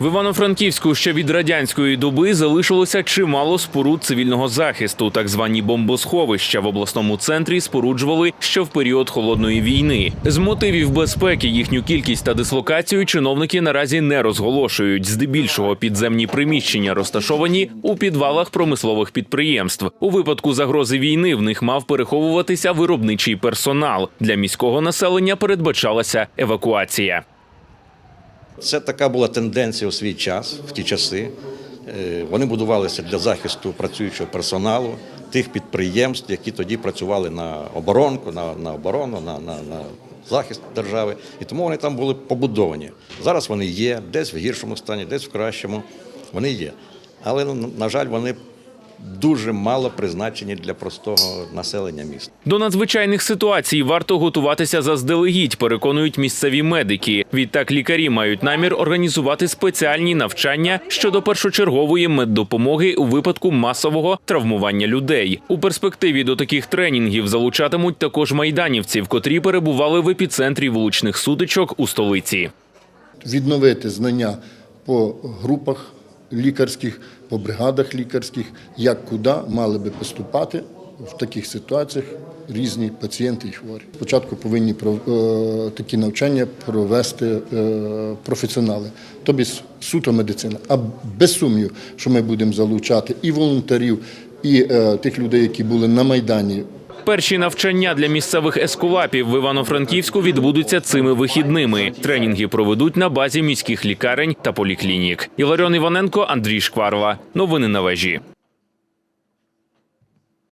В Івано-Франківську ще від радянської доби залишилося чимало споруд цивільного захисту. Так звані бомбосховища в обласному центрі споруджували ще в період холодної війни. З мотивів безпеки їхню кількість та дислокацію чиновники наразі не розголошують. Здебільшого підземні приміщення розташовані у підвалах промислових підприємств. У випадку загрози війни в них мав переховуватися виробничий персонал. Для міського населення передбачалася евакуація. Це така була тенденція у свій час, в ті часи. Е, Вони будувалися для захисту працюючого персоналу, тих підприємств, які тоді працювали на оборонку, на, на оборону, на, на, на захист держави. І тому вони там були побудовані. Зараз вони є, десь в гіршому стані, десь в кращому. Вони є. Але, на жаль, вони дуже мало призначені для простого населення міста. До надзвичайних ситуацій варто готуватися заздалегідь, переконують місцеві медики. Відтак лікарі мають намір організувати спеціальні навчання щодо першочергової меддопомоги у випадку масового травмування людей. У перспективі до таких тренінгів залучатимуть також майданівців, котрі перебували в епіцентрі вуличних сутичок у столиці. відновити знання по групах лікарських, по бригадах лікарських, як куди мали би поступати в таких ситуаціях різні пацієнти і хворі. Спочатку повинні е, такі навчання провести е, професіонали, тобі суто медицина. А без сумніву, що ми будемо залучати і волонтерів, і е, тих людей, які були на Майдані, Перші навчання для місцевих ескулапів в Івано-Франківську відбудуться цими вихідними. Тренінги проведуть на базі міських лікарень та поліклінік. Іларіон Іваненко, Андрій Шкварова. Новини на вежі.